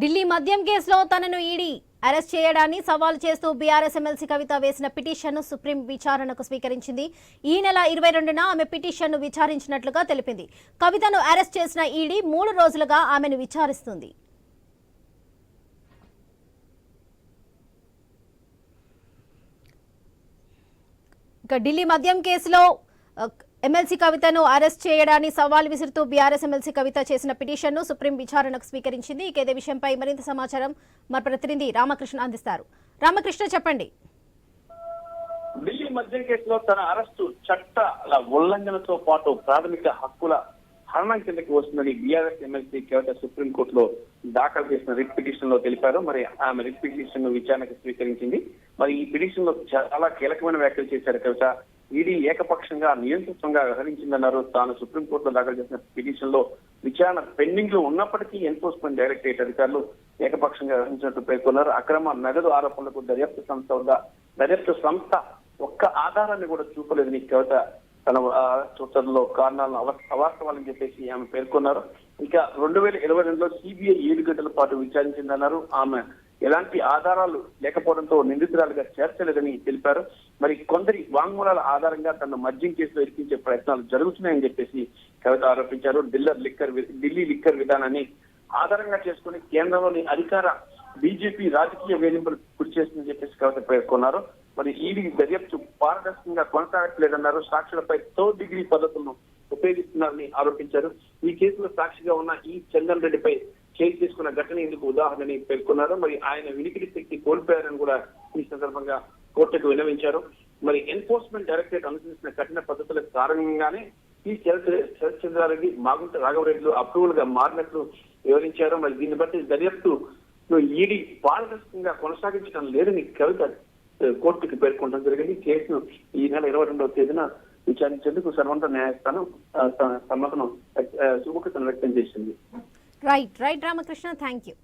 ఢిల్లీ మద్యం కేసులో తనను ఈడీ అరెస్ట్ చేయడాన్ని సవాల్ చేస్తూ బీఆర్ఎస్ ఎమ్మెల్సీ కవిత వేసిన పిటిషన్ను సుప్రీం విచారణకు స్వీకరించింది. ఈ నెల ఇరవై రెండున ఆమె పిటిషన్ను విచారించినట్లుగా తెలిపింది. కవితను అరెస్ట్ చేసిన ఈడీ మూడు రోజులుగా ఆమెను విచారిస్తుంది. ఇక ఢిల్లీ మద్యం కేసులో ఎమ్మెల్సీ కవితను అరెస్ట్ చేయడాన్ని సవాల్ విసురుతూ బీఆర్ఎస్ ఎమ్మెల్సీ కవిత చేసిన పిటిషన్ను సుప్రీం విచారణకు స్వీకరించింది. ఇక ఇదే విషయంపై మరింత సమాచారం మా ప్రతినిధి రామకృష్ణ అందిస్తారు. రామకృష్ణ చెప్పండి. ఢిల్లీ మద్యం కేసులో తన అరెస్టు చట్ట ఉల్లంఘనతో పాటు ప్రాథమిక హక్కుల హరణం కిందకి వస్తుందని బీఆర్ఎస్ ఎమ్మెల్సీ కవిత సుప్రీంకోర్టులో దాఖలు చేసిన రిట్ పిటిషన్లో తెలిపారు. మరి ఆమె రిట్ పిటిషన్ విచారణకు స్వీకరించింది. మరి ఈ పిటిషన్లో చాలా కీలకమైన వ్యాఖ్యలు చేశారు కవిత. ఈడీ ఏకపక్షంగా నియంత్రితంగా వ్యవహరించిందన్నారు. తాను సుప్రీంకోర్టులో దాఖలు చేసిన పిటిషన్లో విచారణ పెండింగ్లో ఉన్నప్పటికీ ఎన్ఫోర్స్మెంట్ డైరెక్టరేట్ అధికారులు ఏకపక్షంగా వ్యవహరించినట్టు పేర్కొన్నారు. అక్రమ నగదు ఆరోపణలకు దర్యాప్తు సంస్థ వద్ద దర్యాప్తు సంస్థ ఒక్క ఆధారాన్ని కూడా చూపలేదని కవిత తన ట్విట్టర్లో కారణాలను అవ- అవాస్తవాలని చెప్పేసి ఆమె పేర్కొన్నారు. ఇక రెండు వేల ఇరవై రెండులో సిబిఐ ఏడు గంటల పాటు విచారించిందన్నారు. ఆమె ఎలాంటి ఆధారాలు లేకపోవడంతో నిందితురాలుగా చేర్చలేదని తెలిపారు. మరి కొందరి వాంగ్మూలాల ఆధారంగా తన మద్యం కేసులో ఇరికించే ప్రయత్నాలు జరుగుతున్నాయని చెప్పేసి కవిత ఆరోపించారు. డిల్లర్ లిక్కర్ ఢిల్లీ లిక్కర్ విధానాన్ని ఆధారంగా చేసుకుని కేంద్రంలోని అధికార బీజేపీ రాజకీయ వేధింపులు గురి చేస్తుందని చెప్పేసి కవిత పేర్కొన్నారు. మరి ఈడీ దర్యాప్తు పారదర్శకంగా కొనసాగట్లేదన్నారు. సాక్షులపై థర్డ్ డిగ్రీ పద్ధతులను ఉపయోగిస్తున్నారని ఆరోపించారు. ఈ కేసులో సాక్షిగా ఉన్న ఈ చందన్ రెడ్డిపై కేసు తీసుకున్న ఘటన ఇందుకు ఉదాహరణని పేర్కొన్నారు. మరి ఆయన వినికిడి శక్తి కోల్పోయారని కూడా ఈ సందర్భంగా కోర్టుకు విన్నవించారు. మరి ఎన్ఫోర్స్మెంట్ డైరెక్టరేట్ అనుసరించిన కఠిన పద్ధతుల కారణంగానే ఈ చంద్రారెడ్డి మాగుంట రాఘవరెడ్డిలు అప్రూవల్గా మారినట్లు వివరించారు. మరి దీన్ని బట్టి దర్యాప్తు ఈడీ పారదర్శకంగా కొనసాగించడం లేదని కవిత కోర్టుకు కోర్టుకి పేర్కొనడం జరిగింది. కేసును ఈ నెల ఇరవై రెండవ తేదీన విచారించేందుకు సర్వంత న్యాయస్థానం సమ్మతను సుముఖతను వ్యక్తం చేసింది. Right right Ramakrishna thank you